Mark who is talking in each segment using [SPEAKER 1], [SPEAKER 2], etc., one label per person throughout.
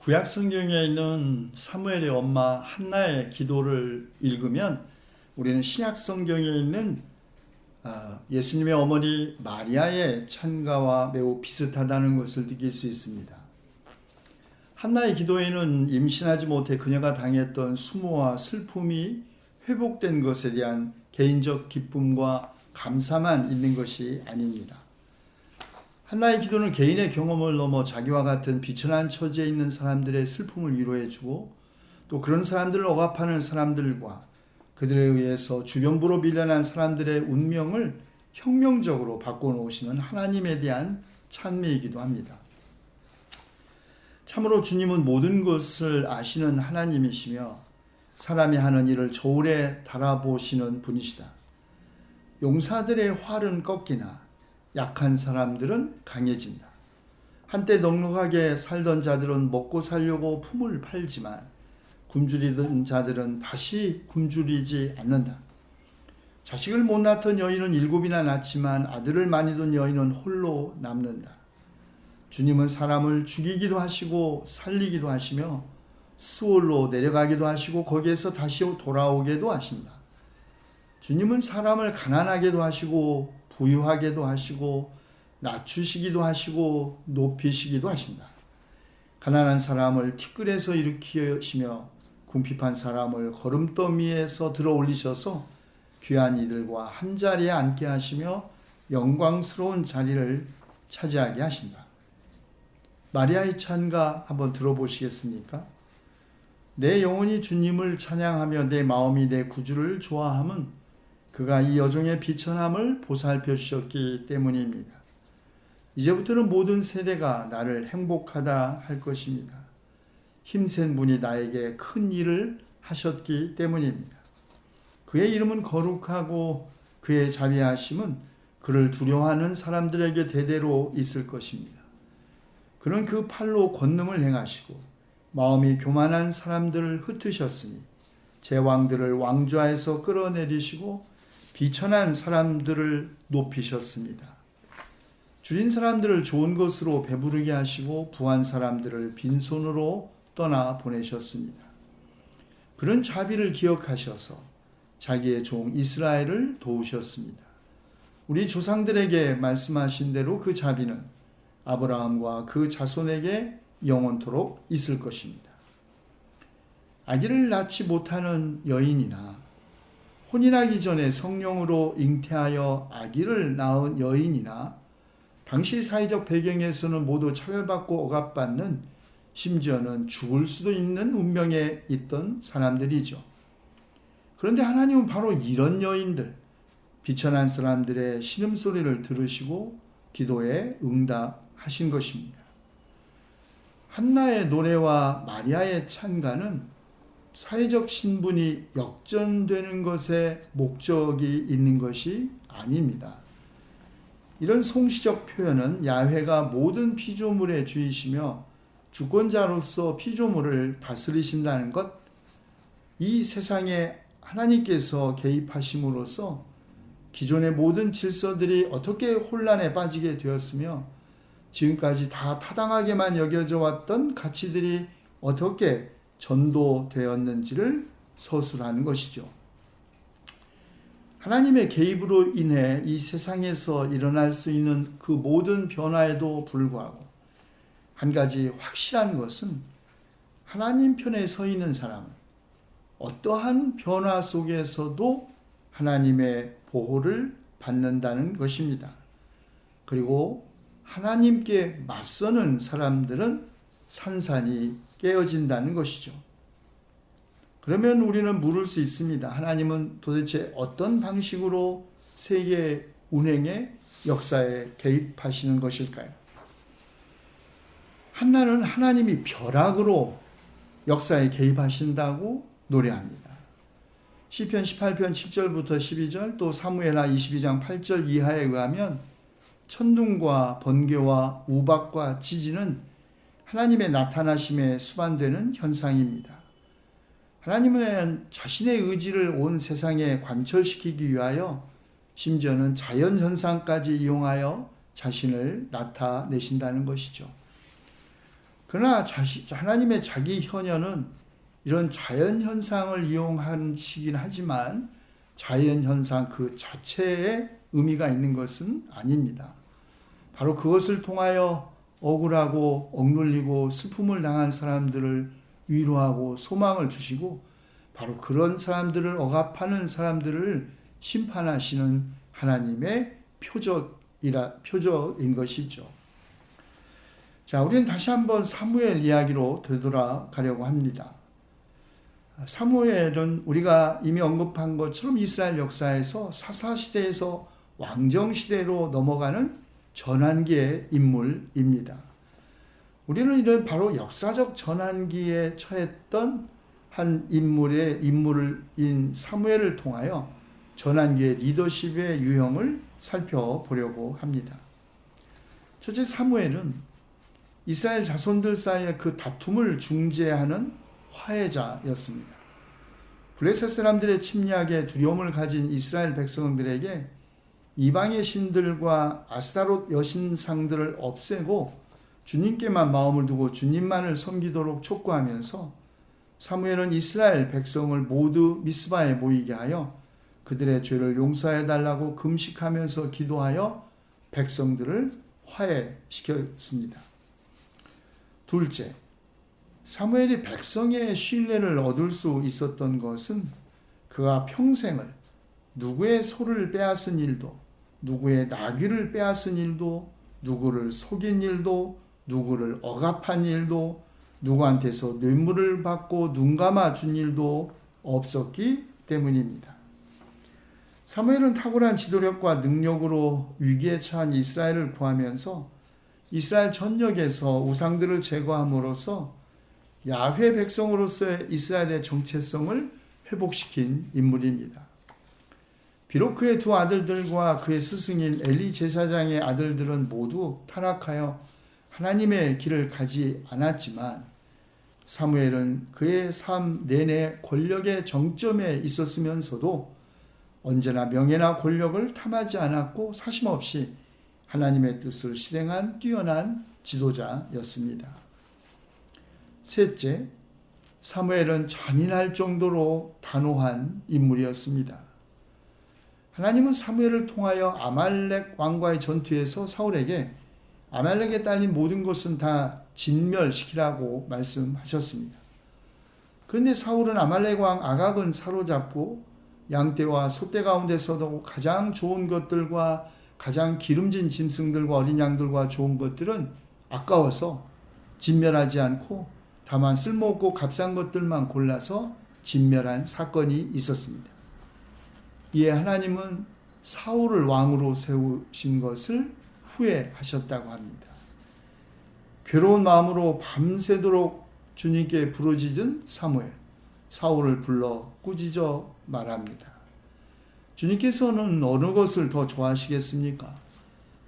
[SPEAKER 1] 구약 성경에 있는 사무엘의 엄마 한나의 기도를 읽으면 우리는 신약 성경에 있는 아, 예수님의 어머니 마리아의 찬가와 매우 비슷하다는 것을 느낄 수 있습니다. 한나의 기도에는 임신하지 못해 그녀가 당했던 수모와 슬픔이 회복된 것에 대한 개인적 기쁨과 감사만 있는 것이 아닙니다. 한나의 기도는 개인의 경험을 넘어 자기와 같은 비천한 처지에 있는 사람들의 슬픔을 위로해주고 또 그런 사람들을 억압하는 사람들과 그들에 의해서 주변부로 밀려난 사람들의 운명을 혁명적으로 바꿔놓으시는 하나님에 대한 찬미이기도 합니다. 참으로 주님은 모든 것을 아시는 하나님이시며 사람이 하는 일을 저울에 달아보시는 분이시다. 용사들의 활은 꺾이나 약한 사람들은 강해진다. 한때 넉넉하게 살던 자들은 먹고 살려고 품을 팔지만 굶주리던 자들은 다시 굶주리지 않는다. 자식을 못 낳던 여인은 일곱이나 낳지만 아들을 많이 둔 여인은 홀로 남는다. 주님은 사람을 죽이기도 하시고 살리기도 하시며 스올로 내려가기도 하시고 거기에서 다시 돌아오게도 하신다. 주님은 사람을 가난하게도 하시고 부유하게도 하시고 낮추시기도 하시고 높이시기도 하신다. 가난한 사람을 티끌에서 일으키시며 궁핍한 사람을 걸음더미에서 들어 올리셔서 귀한 이들과 한 자리에 앉게 하시며 영광스러운 자리를 차지하게 하신다. 마리아의 찬가 한번 들어보시겠습니까? 내 영혼이 주님을 찬양하며 내 마음이 내 구주를 좋아함은 그가 이 여종의 비천함을 보살펴 주셨기 때문입니다. 이제부터는 모든 세대가 나를 행복하다 할 것입니다. 힘센 분이 나에게 큰 일을 하셨기 때문입니다. 그의 이름은 거룩하고 그의 자비하심은 그를 두려워하는 사람들에게 대대로 있을 것입니다. 그는 그 팔로 권능을 행하시고 마음이 교만한 사람들을 흩으셨으니 제왕들을 왕좌에서 끌어내리시고 비천한 사람들을 높이셨습니다. 줄인 사람들을 좋은 것으로 배부르게 하시고 부한 사람들을 빈손으로 떠나 보내셨습니다. 그런 자비를 기억하셔서 자기의 종 이스라엘을 도우셨습니다. 우리 조상들에게 말씀하신 대로 그 자비는 아브라함과 그 자손에게 영원토록 있을 것입니다. 아기를 낳지 못하는 여인이나 혼인하기 전에 성령으로 잉태하여 아기를 낳은 여인이나 당시 사회적 배경에서는 모두 차별받고 억압받는 심지어는 죽을 수도 있는 운명에 있던 사람들이죠. 그런데 하나님은 바로 이런 여인들, 비천한 사람들의 신음소리를 들으시고 기도에 응답하신 것입니다. 한나의 노래와 마리아의 찬가는 사회적 신분이 역전되는 것에 목적이 있는 것이 아닙니다. 이런 송시적 표현은 야훼가 모든 피조물의 주이시며 주권자로서 피조물을 다스리신다는 것, 이 세상에 하나님께서 개입하심으로써 기존의 모든 질서들이 어떻게 혼란에 빠지게 되었으며 지금까지 다 타당하게만 여겨져 왔던 가치들이 어떻게 전도되었는지를 서술하는 것이죠. 하나님의 개입으로 인해 이 세상에서 일어날 수 있는 그 모든 변화에도 불구하고 한 가지 확실한 것은 하나님 편에 서 있는 사람은 어떠한 변화 속에서도 하나님의 보호를 받는다는 것입니다. 그리고 하나님께 맞서는 사람들은 산산이 깨어진다는 것이죠. 그러면 우리는 물을 수 있습니다. 하나님은 도대체 어떤 방식으로 세계 운행의 역사에 개입하시는 것일까요? 한나는 하나님이 벼락으로 역사에 개입하신다고 노래합니다. 시편 18편 7절부터 12절 또 사무엘하 22장 8절 이하에 의하면 천둥과 번개와 우박과 지진은 하나님의 나타나심에 수반되는 현상입니다. 하나님은 자신의 의지를 온 세상에 관철시키기 위하여 심지어는 자연 현상까지 이용하여 자신을 나타내신다는 것이죠. 그러나 자시, 하나님의 자기 현현은 이런 자연 현상을 이용하시긴 하지만 자연 현상 그 자체에 의미가 있는 것은 아닙니다. 바로 그것을 통하여 억울하고 억눌리고 슬픔을 당한 사람들을 위로하고 소망을 주시고 바로 그런 사람들을 억압하는 사람들을 심판하시는 하나님의 표적이라 표적인 것이죠. 자, 우리는 다시 한번 사무엘 이야기로 되돌아가려고 합니다. 사무엘은 우리가 이미 언급한 것처럼 이스라엘 역사에서 사사 시대에서 왕정 시대로 넘어가는 전환기의 인물입니다. 우리는 이런 바로 역사적 전환기에 처했던 한 인물의 인물인 사무엘을 통하여 전환기의 리더십의 유형을 살펴보려고 합니다. 첫째 사무엘은 이스라엘 자손들 사이의 그 다툼을 중재하는 화해자였습니다. 블레셋 사람들의 침략에 두려움을 가진 이스라엘 백성들에게 이방의 신들과 아스타롯 여신상들을 없애고 주님께만 마음을 두고 주님만을 섬기도록 촉구하면서 사무엘은 이스라엘 백성을 모두 미스바에 모이게 하여 그들의 죄를 용서해 달라고 금식하면서 기도하여 백성들을 화해시켰습니다. 둘째, 사무엘이 백성의 신뢰를 얻을 수 있었던 것은 그가 평생을 누구의 소를 빼앗은 일도, 누구의 나귀를 빼앗은 일도, 누구를 속인 일도, 누구를 억압한 일도, 누구한테서 뇌물을 받고 눈 감아 준 일도 없었기 때문입니다. 사무엘은 탁월한 지도력과 능력으로 위기에 처한 이스라엘을 구하면서 이스라엘 전역에서 우상들을 제거함으로써 야훼 백성으로서의 이스라엘의 정체성을 회복시킨 인물입니다. 비록 그의 두 아들들과 그의 스승인 엘리 제사장의 아들들은 모두 타락하여 하나님의 길을 가지 않았지만 사무엘은 그의 삶 내내 권력의 정점에 있었으면서도 언제나 명예나 권력을 탐하지 않았고 사심없이 하나님의 뜻을 실행한 뛰어난 지도자였습니다. 셋째, 사무엘은 잔인할 정도로 단호한 인물이었습니다. 하나님은 사무엘을 통하여 아말렉 왕과의 전투에서 사울에게 아말렉에 딸린 모든 것은 다 진멸시키라고 말씀하셨습니다. 그런데 사울은 아말렉 왕 아각은 사로잡고 양떼와 소떼 가운데서도 가장 좋은 것들과 가장 기름진 짐승들과 어린 양들과 좋은 것들은 아까워서 진멸하지 않고 다만 쓸모없고 값싼 것들만 골라서 진멸한 사건이 있었습니다. 이에 하나님은 사울을 왕으로 세우신 것을 후회하셨다고 합니다. 괴로운 마음으로 밤새도록 주님께 부르짖은 사무엘, 사울을 불러 꾸짖어 말합니다. 주님께서는 어느 것을 더 좋아하시겠습니까?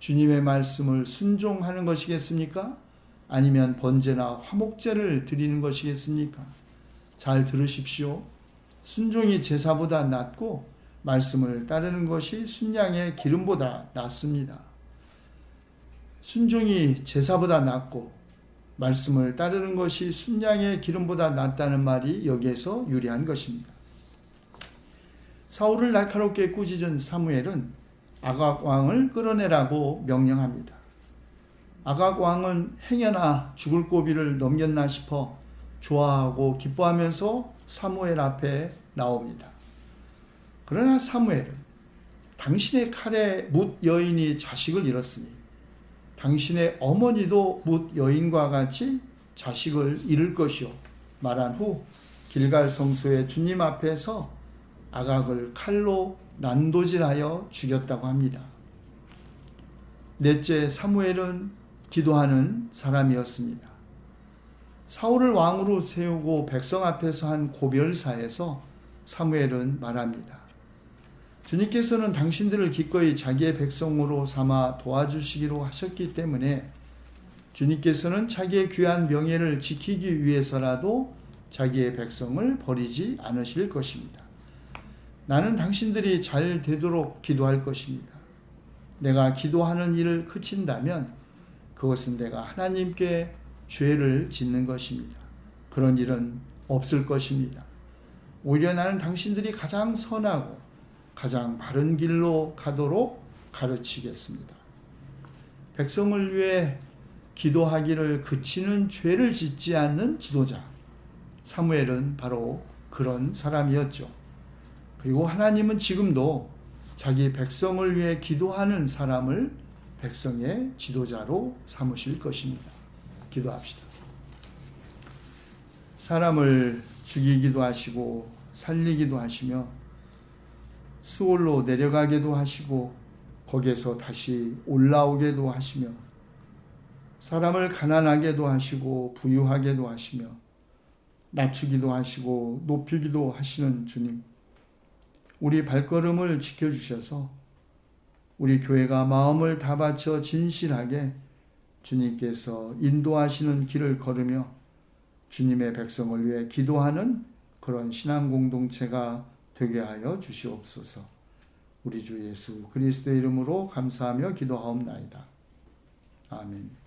[SPEAKER 1] 주님의 말씀을 순종하는 것이겠습니까? 아니면 번제나 화목제를 드리는 것이겠습니까? 잘 들으십시오. 순종이 제사보다 낫고 말씀을 따르는 것이 순양의 기름보다 낫습니다. 순종이 제사보다 낫고 말씀을 따르는 것이 순양의 기름보다 낫다는 말이 여기에서 유리한 것입니다. 사울을 날카롭게 꾸짖은 사무엘은 아각 왕을 끌어내라고 명령합니다. 아각 왕은 행여나 죽을 고비를 넘겼나 싶어 좋아하고 기뻐하면서 사무엘 앞에 나옵니다. 그러나 사무엘은 당신의 칼에 묻 여인이 자식을 잃었으니 당신의 어머니도 묻 여인과 같이 자식을 잃을 것이요. 말한 후 길갈 성소의 주님 앞에서 아각을 칼로 난도질하여 죽였다고 합니다. 넷째 사무엘은 기도하는 사람이었습니다. 사울을 왕으로 세우고 백성 앞에서 한 고별사에서 사무엘은 말합니다. 주님께서는 당신들을 기꺼이 자기의 백성으로 삼아 도와주시기로 하셨기 때문에 주님께서는 자기의 귀한 명예를 지키기 위해서라도 자기의 백성을 버리지 않으실 것입니다. 나는 당신들이 잘 되도록 기도할 것입니다. 내가 기도하는 일을 그친다면 그것은 내가 하나님께 죄를 짓는 것입니다. 그런 일은 없을 것입니다. 오히려 나는 당신들이 가장 선하고 가장 바른 길로 가도록 가르치겠습니다. 백성을 위해 기도하기를 그치는 죄를 짓지 않는 지도자. 사무엘은 바로 그런 사람이었죠. 그리고 하나님은 지금도 자기 백성을 위해 기도하는 사람을 백성의 지도자로 삼으실 것입니다. 기도합시다. 사람을 죽이기도 하시고 살리기도 하시며 스올로 내려가게도 하시고 거기에서 다시 올라오게도 하시며 사람을 가난하게도 하시고 부유하게도 하시며 낮추기도 하시고 높이기도 하시는 주님. 우리 발걸음을 지켜주셔서 우리 교회가 마음을 다 바쳐 진실하게 주님께서 인도하시는 길을 걸으며 주님의 백성을 위해 기도하는 그런 신앙 공동체가 되게 하여 주시옵소서. 우리 주 예수 그리스도의 이름으로 감사하며 기도하옵나이다. 아멘.